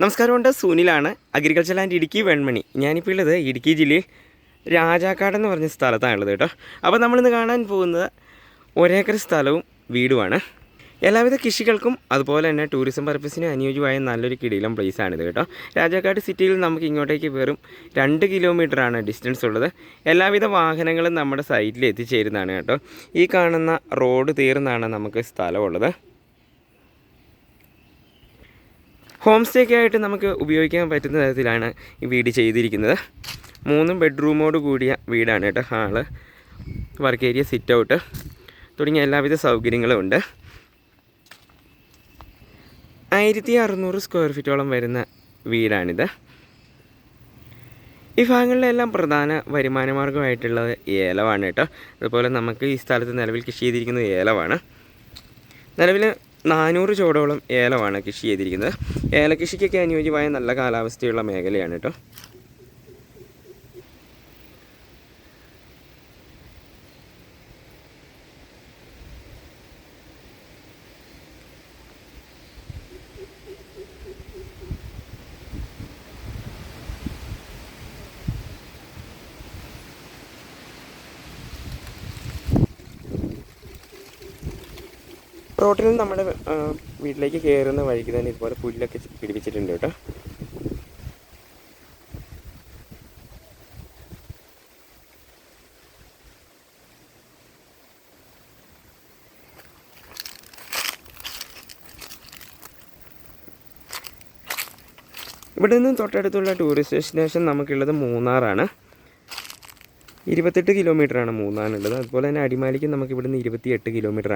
നമസ്കാരമുണ്ട് സുനിലാണ്. Agriculture and Idukki Venmani. ഞാനിപ്പോൾ ഉള്ളത് ഇടുക്കി ജില്ലയിൽ രാജാക്കാട് എന്ന് പറഞ്ഞ സ്ഥലത്താണുള്ളത് കേട്ടോ. അപ്പോൾ നമ്മളിന്ന് കാണാൻ പോകുന്നത് ഒരേക്കർ സ്ഥലവും വീടുമാണ്. എല്ലാവിധ കൃഷികൾക്കും അതുപോലെ തന്നെ ടൂറിസം പർപ്പസിന് അനുയോജ്യമായ നല്ലൊരു കിടിലം പ്ലേസാണിത് കേട്ടോ. രാജാക്കാട് സിറ്റിയിൽ നമുക്ക് ഇങ്ങോട്ടേക്ക് വെറും രണ്ട് കിലോമീറ്ററാണ് ഡിസ്റ്റൻസ് ഉള്ളത്. എല്ലാവിധ വാഹനങ്ങളും നമ്മുടെ സൈറ്റിൽ എത്തിച്ചേരുന്നതാണ് കേട്ടോ. ഈ കാണുന്ന റോഡ് തീർന്നാണ് നമുക്ക് സ്ഥലമുള്ളത്. ഹോം സ്റ്റേക്ക് ആയിട്ട് നമുക്ക് ഉപയോഗിക്കാൻ പറ്റുന്ന തരത്തിലാണ് ഈ വീട് ചെയ്തിരിക്കുന്നത്. മൂന്നും ബെഡ്റൂമോട് കൂടിയ വീടാണ് കേട്ടോ hall. Work area sit out തുടങ്ങിയ എല്ലാവിധ സൗകര്യങ്ങളും ഉണ്ട്. ആയിരത്തി അറുന്നൂറ് സ്ക്വയർ ഫീറ്റോളം വരുന്ന വീടാണിത്. ഈ ഭാഗങ്ങളിലെല്ലാം പ്രധാന വരുമാന മാർഗമായിട്ടുള്ളത് ഏലമാണ് കേട്ടോ. അതുപോലെ നമുക്ക് ഈ സ്ഥലത്ത് നിലവിൽ കൃഷി ചെയ്തിരിക്കുന്നത് ഏലമാണ് നിലവിൽ നാനൂറ് ചോടോളം ഏലമാണ് കൃഷി ചെയ്തിരിക്കുന്നത്. ഏലകൃഷിക്കൊക്കെ അനുയോജ്യമായ നല്ല കാലാവസ്ഥയുള്ള മേഖലയാണ് കേട്ടോ റോട്ടിൽ നിന്ന് നമ്മുടെ വീട്ടിലേക്ക് കയറുന്ന വഴിക്ക് തന്നെ ഇതുപോലെ പുല്ലൊക്കെ പിടിപ്പിച്ചിട്ടുണ്ട് കേട്ടോ. ഇവിടെ നിന്ന് തൊട്ടടുത്തുള്ള ടൂറിസ്റ്റ് ഡെസ്റ്റിനേഷൻ നമുക്കുള്ളത് മൂന്നാറാണ്. ഇരുപത്തെട്ട് കിലോമീറ്ററാണ് മൂന്നാറിനുള്ളത് അതുപോലെ തന്നെ അടിമാലിക്കും നമുക്ക് ഇവിടുന്ന് ഇരുപത്തിയെട്ട് കിലോമീറ്റർ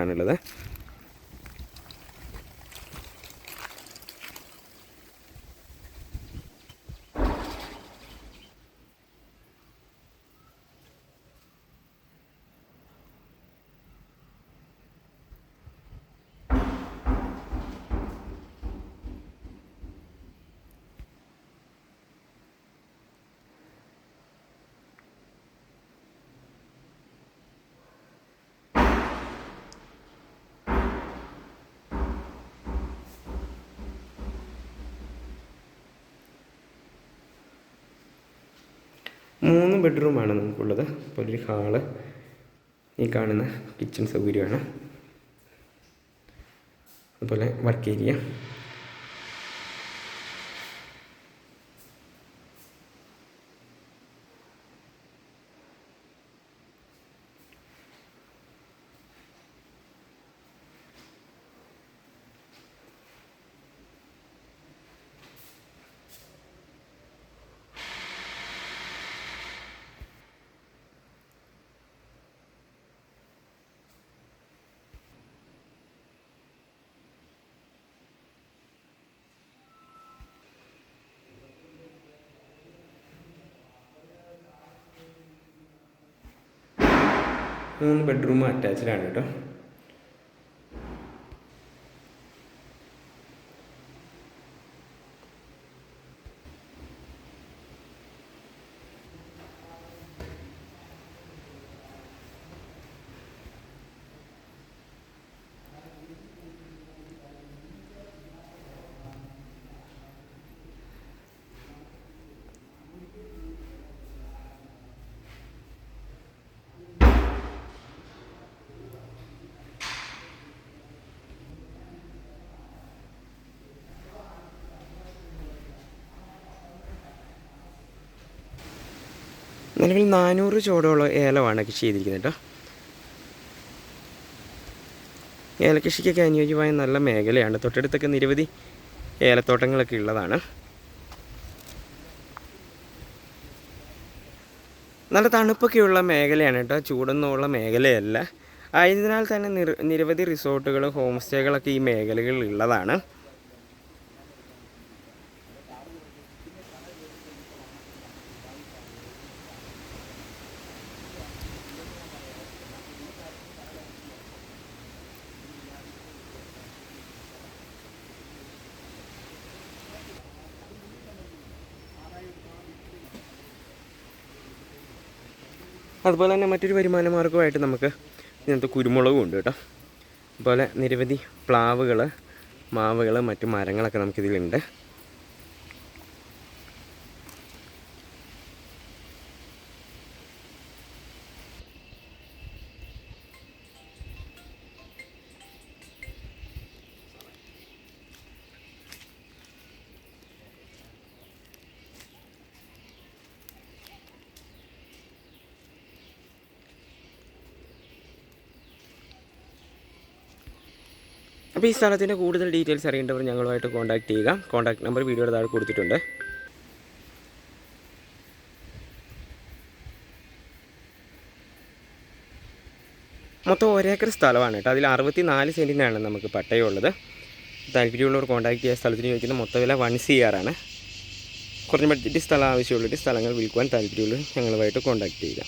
മൂന്ന് ബെഡ്റൂമാണ് നമുക്കുള്ളത്. അപ്പോൾ ഒരു ഹാൾ ഈ കാണുന്ന കിച്ചൺ സൗകര്യമാണ്. അതുപോലെ വർക്ക് ഏരിയ മൂന്ന് ബെഡ്റൂം അറ്റാച്ച്ഡ് ആണ് കേട്ടോ. നിലവിൽ നാനൂറ് ചുവടോളം ഏലമാണ് കൃഷി ചെയ്തിരിക്കുന്നത് കേട്ടോ. ഏലകൃഷിക്കൊക്കെ അനുയോജ്യമായ നല്ല മേഖലയാണ്. തൊട്ടടുത്തൊക്കെ നിരവധി ഏലത്തോട്ടങ്ങളൊക്കെ ഉള്ളതാണ്. നല്ല തണുപ്പൊക്കെയുള്ള മേഖലയാണ് കേട്ടോ. ചൂടൊന്നുമുള്ള മേഖലയല്ല. ആയതിനാൽ തന്നെ നിര നിരവധി റിസോർട്ടുകൾ ഹോം സ്റ്റേകളൊക്കെ ഈ മേഖലകളിൽ ഉള്ളതാണ്. അതുപോലെ തന്നെ മറ്റൊരു വരുമാന മാർഗമായിട്ട് നമുക്ക് ഇതിനകത്ത് കുരുമുളകും ഉണ്ട് കേട്ടോ. അതുപോലെ നിരവധി പ്ലാവുകൾ മാവുകൾ മറ്റു മരങ്ങളൊക്കെ നമുക്കിതിലുണ്ട്. അപ്പോൾ ഈ സ്ഥലത്തിന്റെ കൂടുതൽ ഡീറ്റെയിൽസ് അറിയേണ്ടവർ ഞങ്ങളുമായിട്ട് കോൺടാക്ട് ചെയ്യുക. കോൺടാക്ട് നമ്പർ വീഡിയോയുടെ താഴെ കൊടുത്തിട്ടുണ്ട്. മൊത്തം ഒരേക്കർ സ്ഥലമാണ് കേട്ടോ. അതിൽ അറുപത്തി നാല് സെന്റിനാണ് നമുക്ക് പട്ടയമുള്ളത്. താല്പര്യമുള്ളവർ കോൺടാക്ട് ചെയ്യുക സ്ഥലത്തിന് ചോദിക്കുന്ന മൊത്ത വില വൺ സി ആണ്. കുറഞ്ഞ ബഡ്ജറ്റ് സ്ഥലം ആവശ്യമുള്ളൊരു സ്ഥലങ്ങൾ വിൽക്കുവാൻ താല്പര്യമുള്ളവർ ഞങ്ങളുമായിട്ട് കോൺടാക്ട് ചെയ്യുക.